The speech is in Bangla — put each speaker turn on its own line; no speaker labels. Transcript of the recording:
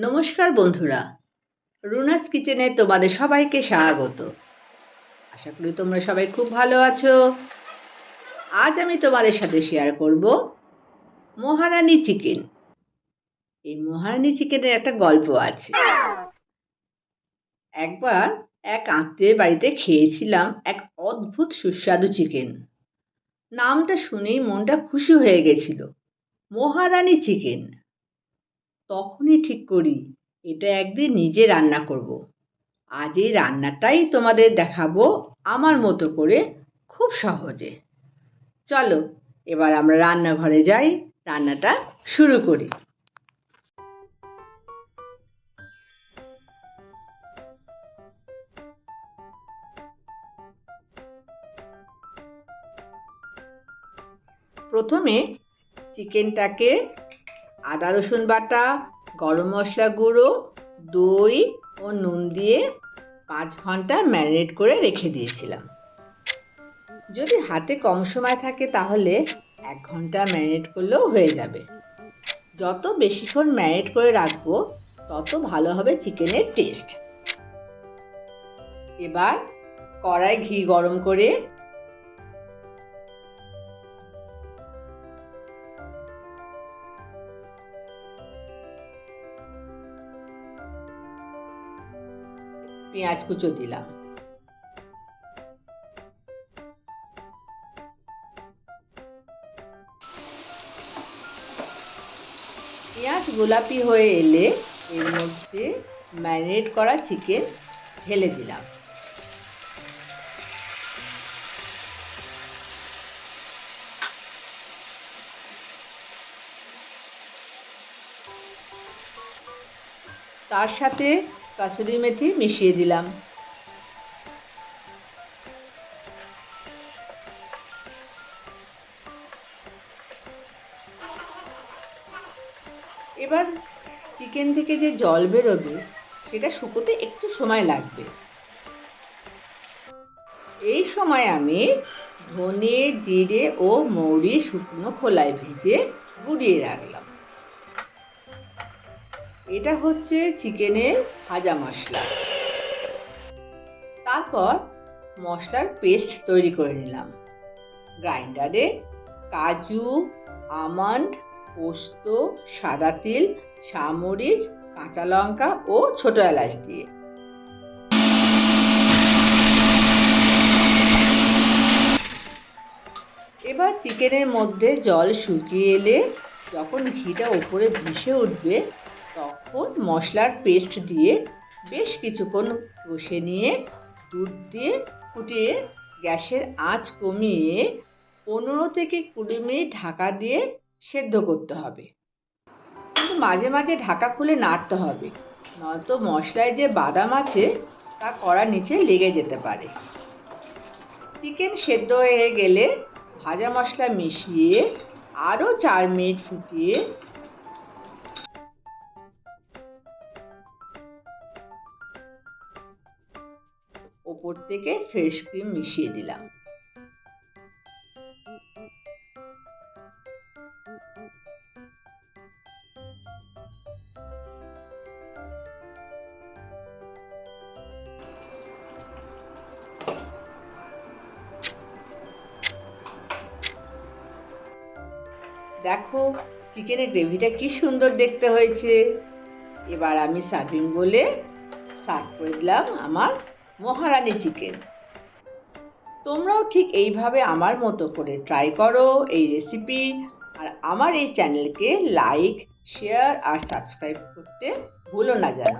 নমস্কার বন্ধুরা। রুনাস কিচেনে তোমাদের সবাইকে স্বাগত। আশা করি তোমরা সবাই খুব ভালো আছো। আজ আমি তোমাদের সাথে শেয়ার করব মহারানী চিকেন। এই মহারানী চিকেনের একটা গল্প আছে। একবার এক আত্মীয়ের বাড়িতে খেয়েছিলাম এক অদ্ভুত সুস্বাদু চিকেন। নামটা শুনেই মনটা খুশি হয়ে গেছিল। মহারানী চিকেন। তখনই ঠিক করি, এটা একদিন নিজে রান্না করব। আজ এই রান্নাটাই তোমাদের দেখাবো আমার মতো করে খুব সহজে চলো, এবার আমরা রান্নাঘরে যাই, রান্নাটা শুরু করি প্রথমে চিকেনটাকে আদা রসুন বাটা, গরম মশলা গুঁড়ো, দই ও নুন দিয়ে পাঁচ ঘণ্টা ম্যারিনেট করে রেখে দিয়েছিলাম। যদি হাতে কম সময় থাকে তাহলে এক ঘণ্টা ম্যারিনেট করলেও হয়ে যাবে। যত বেশিক্ষণ ম্যারিনেট করে রাখব, তত ভালো হবে চিকেনের টেস্ট। এবার কড়াই ঘি গরম করে পেঁয়াজ কুচো দিলাম। পেঁয়াজ গোলাপি হয়ে এলে এর মধ্যে ম্যারিনেট করা চিকেন ঢেলে দিলাম। তার সাথে কাসুরি মেথি মিশিয়ে দিলাম। এবার চিকেন থেকে যে জল বেরোবে, সেটা শুকোতে একটু সময় লাগবে। এই সময় আমি ধনে, জিরে ও মৌরি শুকনো খোলায় ভিজে গুঁড়িয়ে রাখলাম। এটা হচ্ছে চিকেনের ভাজা মশলা। তারপর মশলার পেস্ট তৈরি করে নিলাম। গ্রাইন্ডারে কাজু, আমন্ড, পোস্ত, সাদা তিল সামরিচ কাঁচা লঙ্কা ও ছোট এলাচ দিয়ে। এবার চিকেনের মধ্যে জল শুকিয়ে এলে যখন ঘিটা উপরে ভেসে উঠবে মশলার পেস্ট দিয়ে বেশ কিছুক্ষণ কষে নিয়ে দুধ দিয়ে ফুটিয়ে গ্যাসের আঁচ কমিয়ে পনেরো থেকে কুড়ি মিনিট ঢাকা দিয়ে সেদ্ধ করতে হবে। কিন্তু মাঝে মাঝে ঢাকা খুলে নাড়তে হবে, নয়তো মশলায় যে বাদাম আছে তা কড়া নিচে লেগে যেতে পারে। চিকেন সেদ্ধ হয়ে গেলে ভাজা মশলা মিশিয়ে আরও চার মিনিট ফুটিয়ে ওপর থেকে ফ্রেশ ক্রিম মিশিয়ে দিলাম। দেখো চিকেনের গ্রেভিটা কি সুন্দর দেখতে হয়েছে। এবার আমি সার্ভিং বলে সার্ভ করে দিলাম আমার মহারানী চিকেন। তোমরাও ঠিক এইভাবে আমার মতো করে ট্রাই করো এই রেসিপি আর আমার এই চ্যানেলকে লাইক শেয়ার আর সাবস্ক্রাইব করতে ভুলো না যেন